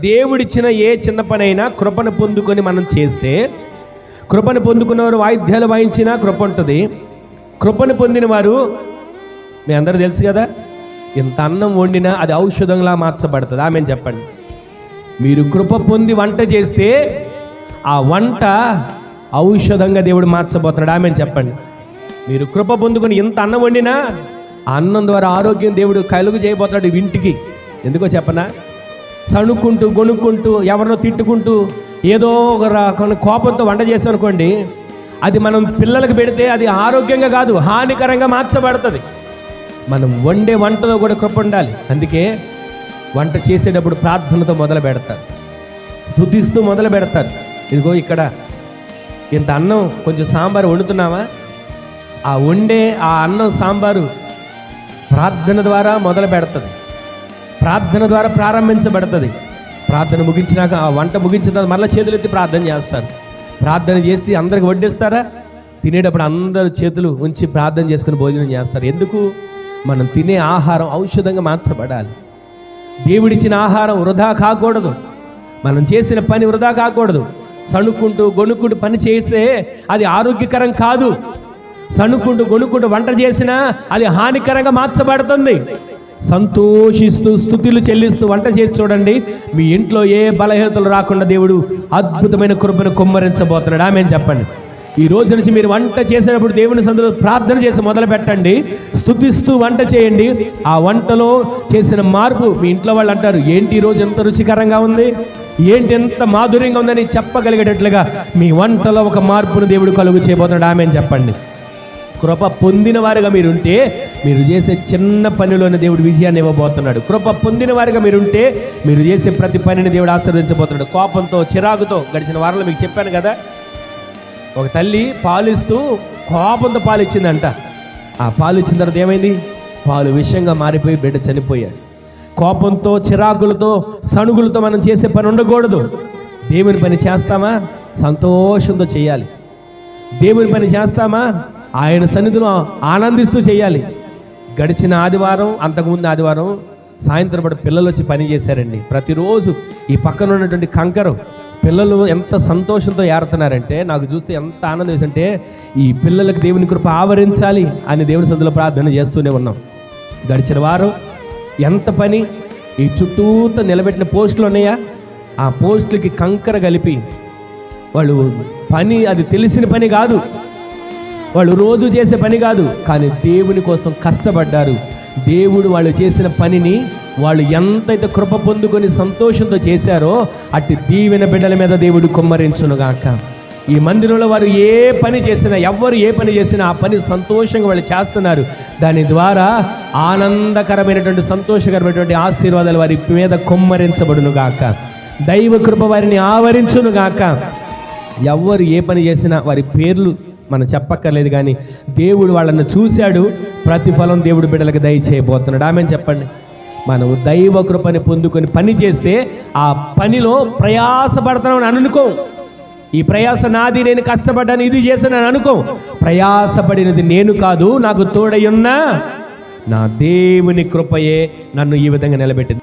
దేవుడిచ్చిన ఏ చిన్న పనైనా కృపను పొందుకొని మనం చేస్తే కృపను పొందుకున్నవారు వాయిద్యాలు వాయించినా కృప ఉంటుంది. కృపను పొందిన వారు మీ అందరూ తెలుసు కదా ఇంత అన్నం వండినా అది ఔషధంలా మార్చబడుతుంది. ఆమె చెప్పండి. మీరు కృప పొంది వంట చేస్తే ఆ వంట ఔషధంగా దేవుడు మార్చబోతున్నాడు. ఆమె చెప్పండి. మీరు కృప పొందుకుని ఇంత అన్నం వండినా ఆ అన్నం ద్వారా ఆరోగ్యం దేవుడు కలుగు చేయబోతున్నాడు వింటికి ఇంటికి. ఎందుకో చెప్పనా? సణుక్కుంటూ గొనుక్కుంటూ ఎవరినో తిట్టుకుంటూ ఏదో ఒక రకమైన కోపంతో వంట చేస్తాం అనుకోండి అది మనం పిల్లలకు పెడితే అది ఆరోగ్యంగా కాదు హానికరంగా మార్చబడుతుంది. మనం వండే వంటలో కూడా కృప ఉండాలి. అందుకే వంట చేసేటప్పుడు ప్రార్థనతో మొదలు పెడతారు. స్థుతిస్తూ మొదలు పెడతారు. ఇదిగో ఇక్కడ ఇంత అన్నం కొంచెం సాంబారు వండుతున్నావా? ఆ వండే ఆ అన్నం సాంబారు ప్రార్థన ద్వారా మొదలు పెడుతుంది ప్రార్థన ద్వారా ప్రారంభించబడుతుంది. ప్రార్థన ముగించినాక ఆ వంట ముగించిన తర్వాత మళ్ళీ చేతులెత్తి ప్రార్థన చేస్తారు. ప్రార్థన చేసి అందరికి వడ్డిస్తారా? తినేటప్పుడు అందరు చేతులు ఉంచి ప్రార్థన చేసుకుని భోజనం చేస్తారు. ఎందుకు? మనం తినే ఆహారం ఔషధంగా మార్చబడాలి. దేవుడిచ్చిన ఆహారం వృధా కాకూడదు. మనం చేసిన పని వృధా కాకూడదు. సణుక్కుంటూ గొనుక్కుంటూ పని చేస్తే అది ఆరోగ్యకరం కాదు. సణుక్కుంటూ గొనుక్కుంటూ వంట చేసినా అది హానికరంగా మార్చబడుతుంది. సంతోషిస్తూ స్థుతులు చెల్లిస్తూ వంట చేసి చూడండి. మీ ఇంట్లో ఏ బలహీనతలు రాకుండా దేవుడు అద్భుతమైన కృపను కుమ్మరించబోతున్నాడు. ఆమె చెప్పండి. ఈ రోజు నుంచి మీరు వంట చేసేటప్పుడు దేవుని సందులో ప్రార్థన చేసి మొదలు పెట్టండి. స్థుతిస్తూ వంట చేయండి. ఆ వంటలో చేసిన మార్పు మీ ఇంట్లో వాళ్ళు అంటారు ఏంటి ఈ రోజు ఎంత రుచికరంగా ఉంది? ఏంటి ఎంత మాధుర్యంగా ఉందని చెప్పగలిగేటట్లుగా మీ వంటలో ఒక మార్పును దేవుడు కలుగు చేయబోతున్నాడు. ఆమె చెప్పండి. కృప పొందిన వారుగా మీరుంటే మీరు చేసే చిన్న పనిలోనే దేవుడు విజయాన్ని ఇవ్వబోతున్నాడు. కృప పొందిన వారుగా మీరుంటే మీరు చేసే ప్రతి పనిని దేవుడు ఆశీర్వదించబోతున్నాడు. కోపంతో చిరాకుతో గడిచిన వారంలో మీకు చెప్పాను కదా ఒక తల్లి పాలిస్తూ కోపంతో పాలిచ్చిందంట. ఆ పాలు ఇచ్చిన తర్వాత ఏమైంది? పాలు విషయంగా మారిపోయి బిడ్డ చనిపోయాడు. కోపంతో చిరాకులతో సణుగులతో మనం చేసే పని ఉండకూడదు. దేవుని పని చేస్తామా? సంతోషంతో చేయాలి. దేవుని పని చేస్తామా? ఆయన సన్నిధిలో ఆనందిస్తూ చేయాలి. గడిచిన ఆదివారం అంతకుముందు ఆదివారం సాయంత్రం పాటు పిల్లలు వచ్చి పని చేశారండి. ప్రతిరోజు ఈ పక్కన ఉన్నటువంటి కంకరు పిల్లలు ఎంత సంతోషంతో ఏరుతున్నారంటే నాకు చూస్తే ఎంత ఆనందం వేసంటే ఈ పిల్లలకు దేవుని కృప ఆవరించాలి అని దేవుని సందులో ప్రార్థన చేస్తూనే ఉన్నాం. గడిచిన వారం ఎంత పని ఈ చుట్టూతో నిలబెట్టిన పోస్టులు ఉన్నాయా? ఆ పోస్టులకి కంకర కలిపి వాళ్ళు పని అది తెలిసిన పని కాదు. వాళ్ళు రోజు చేసే పని కాదు కానీ దేవుని కోసం కష్టపడ్డారు. దేవుడు వాళ్ళు చేసిన పనిని వాళ్ళు ఎంతైతే కృప పొందుకొని సంతోషంతో చేశారో అట్టి దీవెన బిడ్డల మీద దేవుడు కొమ్మరించునుగాక. ఈ మందిరంలో వారు ఏ పని చేసినా ఎవ్వరు ఏ పని చేసినా ఆ పని సంతోషంగా వాళ్ళు చేస్తున్నారు. దాని ద్వారా ఆనందకరమైనటువంటి సంతోషకరమైనటువంటి ఆశీర్వాదాలు వారి మీద కొమ్మరించబడునుగాక. దైవ కృప వారిని ఆవరించునుగాక. ఎవ్వరు ఏ పని చేసినా వారి పేర్లు మనం చెప్పక్కర్లేదు కానీ దేవుడు వాళ్ళని చూశాడు. ప్రతిఫలం దేవుడు బిడ్డలకు దయచేయబోతున్నాడు. ఆమె చెప్పండి. మనం దైవ కృపని పొందుకొని పని చేస్తే ఆ పనిలో ప్రయాసపడతామని అనుకో. ఈ ప్రయాస నాది నేను కష్టపడ్డాను ఇది చేశాను అనుకో. ప్రయాసపడినది నేను కాదు నాకు తోడయున్నా నా దేవుని కృపయే నన్ను ఈ విధంగా నిలబెట్టింది.